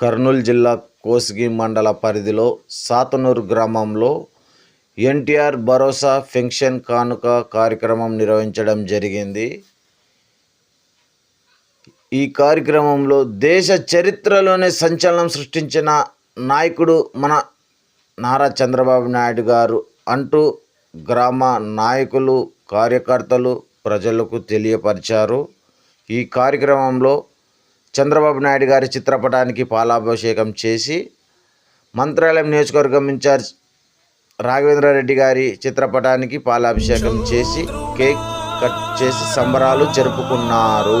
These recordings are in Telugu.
కర్నూలు జిల్లా కోస్గి మండల పరిధిలో సాతనూరు గ్రామంలో ఎన్టీఆర్ భరోసా పెన్షన్ కానుక కార్యక్రమం నిర్వహించడం జరిగింది. ఈ కార్యక్రమంలో దేశ చరిత్రలోనే సంచలనం సృష్టించిన నాయకుడు మన నారా చంద్రబాబు నాయుడు గారు అంటూ గ్రామ నాయకులు కార్యకర్తలు ప్రజలకు తెలియపరిచారు. ఈ కార్యక్రమంలో చంద్రబాబు నాయుడు గారి చిత్రపటానికి పాలాభిషేకం చేసి మంత్రాలయం నియోజకవర్గం ఇన్ఛార్జ్ రాఘవేంద్రారెడ్డి గారి చిత్రపటానికి పాలాభిషేకం చేసి కేక్ కట్ చేసి సంబరాలు జరుపుకున్నారు.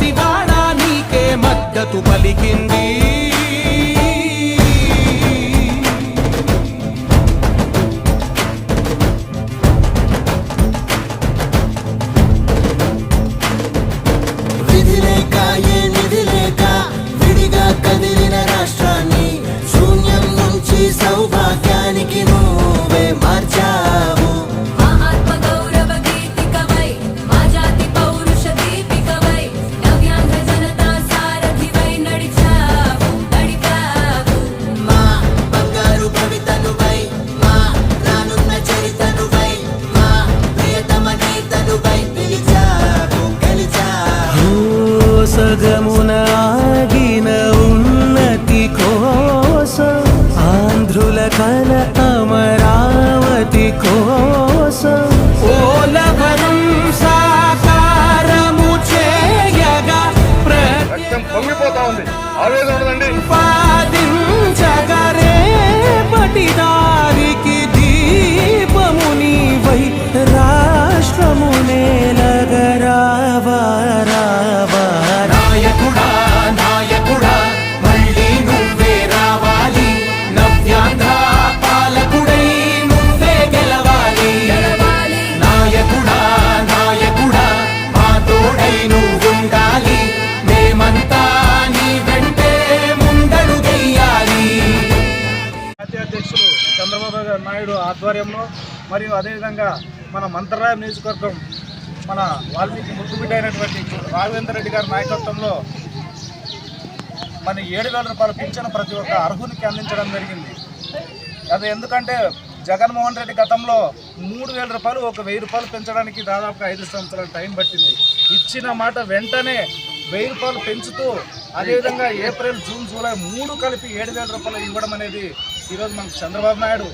ప్రతి నీకే మద్దతు పలికింది. సగమున ఆగిన ఉన్నతి కోసం ఆంధ్రుల కల అమరావతి కోసం. ఓలవరం సాకారము చేయగా రక్తం పొంగిపోతా ఉంది. ఆవేదన ఉండదండి. నాయుడు ఆధ్వర్యంలో మరియు అదేవిధంగా మన మంత్రాలయం నియోజకవర్గం మన వాల్మీకి ముద్దుబిడ్డ అయినటువంటి రాఘవేంద్ర రెడ్డి గారి నాయకత్వంలో మన ఏడు వేల రూపాయల పింఛను ప్రతి ఒక్క అర్హునికి అందించడం జరిగింది. అది ఎందుకంటే జగన్మోహన్ రెడ్డి గతంలో మూడు వేల రూపాయలు ఒక వెయ్యి రూపాయలు పెంచడానికి దాదాపుగా ఐదు సంవత్సరాల టైం పట్టింది. ఇచ్చిన మాట వెంటనే వెయ్యి రూపాయలు పెంచుతూ అదేవిధంగా ఏప్రిల్ జూన్ జూలై మూడు కలిపి ఏడు వేల రూపాయలు ఇవ్వడం అనేది ఈరోజు మనకు చంద్రబాబు నాయుడు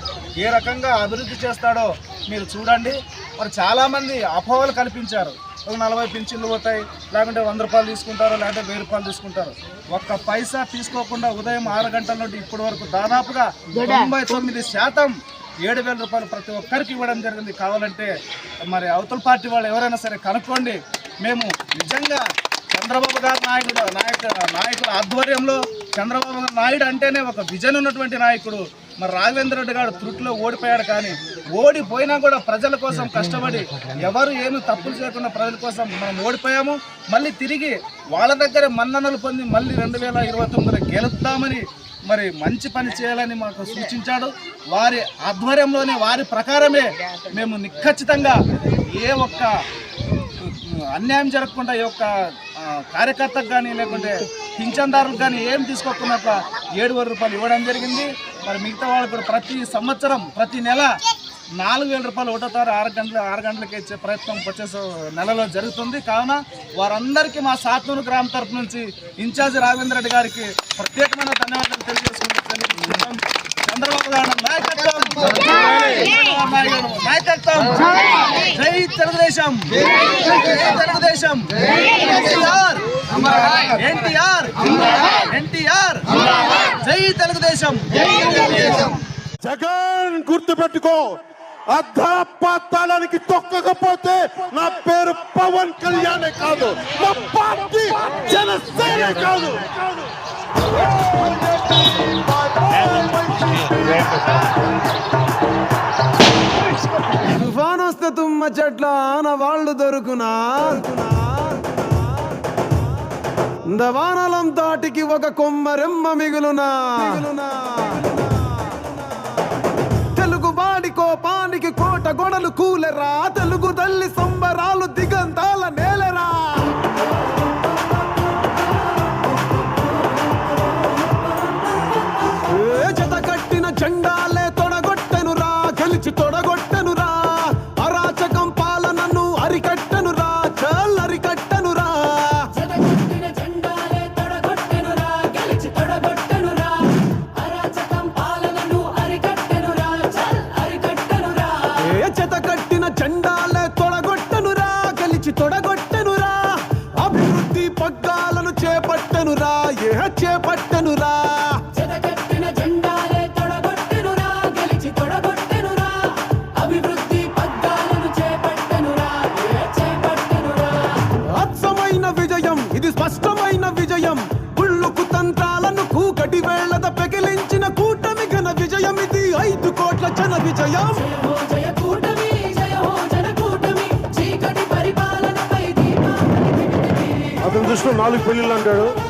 ఏ రకంగా అభివృద్ధి చేస్తాడో మీరు చూడండి. మరి చాలామంది అపోహలు కల్పించారు ఒక నలభై పింఛన్లు పోతాయి లేకుంటే వంద రూపాయలు తీసుకుంటారు లేకపోతే వెయ్యి రూపాయలు తీసుకుంటారు. ఒక్క పైసా తీసుకోకుండా ఉదయం ఆరు గంటల నుండి ఇప్పటి వరకు దాదాపుగా తొంభై తొమ్మిది శాతం ఏడు వేల రూపాయలు ప్రతి ఒక్కరికి ఇవ్వడం జరిగింది. కావాలంటే మరి అవతల పార్టీ వాళ్ళు ఎవరైనా సరే కనుక్కోండి. మేము నిజంగా చంద్రబాబు గారు నాయకుడు నాయకుడు నాయకుల ఆధ్వర్యంలో చంద్రబాబు నాయుడు అంటేనే ఒక విజన్ ఉన్నటువంటి నాయకుడు. మరి రాఘవేంద్ర రెడ్డి గారు త్రుట్లో ఓడిపోయాడు కానీ ఓడిపోయినా కూడా ప్రజల కోసం కష్టపడి ఎవరు ఏమి తప్పులు చేయకుండా ప్రజల కోసం మనం ఓడిపోయాము. మళ్ళీ తిరిగి వాళ్ళ దగ్గర మన్ననలు పొంది మళ్ళీ రెండు వేల ఇరవై తొమ్మిదిలో గెలుద్దామని మరి మంచి పని చేయాలని మాకు సూచించాడు. వారి ఆధ్వర్యంలోనే వారి ప్రకారమే మేము నిఖచ్చితంగా ఏ ఒక్క అన్యాయం జరగకుండా ఈ యొక్క కార్యకర్తకు కానీ లేకుంటే పింఛన్దారులకు కానీ ఏం తీసుకోకుండా ఒక ఏడు వేల రూపాయలు ఇవ్వడం జరిగింది. మరి మిగతా వాళ్ళు కూడా ప్రతి సంవత్సరం ప్రతి నెల నాలుగు వేల రూపాయలు ఒకటో తారు ఆరు గంటల ఆరు గంటలకి ఇచ్చే ప్రయత్నం వచ్చే నెలలో జరుగుతుంది. కావున వారందరికీ మా సాత్నూరు గ్రామం తరపు నుంచి ఇన్ఛార్జ్ రాఘవేంద్ర రెడ్డి గారికి ప్రత్యేకమైన ధన్యవాదాలు తెలియజేసుకుంటున్నాం చంద్రబాబు గారు నాయకత్వం. చంద్రబాబు నాయుడు గారు నాయకత్వం. జై తెలుగుదేశం. జై తెలుగుదేశం. ఎన్టీఆర్. ఎన్టీఆర్. ఎన్టీఆర్. జై తెలుగుదేశం. జగన్ గుర్తు పెట్టుకో అర్ధపాతాళానికి తొక్కకపోతే నా పేరు పవన్ కళ్యాణే కాదు నా పార్టీ జనసేనే కాదు. తుఫాన్ వస్తే తుమ్మ చెట్ల ఆన వాళ్ళు దొరుకునా? దవానలం తాటికి ఒక కొమ్మరెమ్మ మిగులునా? తెలుగు వాడి కోపానికి కోట గొడలు కూలరా? తెలుగు తల్లి సంబరాలు దిగంతాల అచ్చమైన విజయం ఇది స్పష్టమైన విజయం. ఉళ్ళుకు తంత్రాలను కూకటి వేళ్ళద పెకిలించిన కూటమి ఘన విజయం ఇది. ఐదు కోట్ల జన విజయం. అతని దృష్టిలో నాలుగు పెళ్ళిళ్ళు అంటాడు.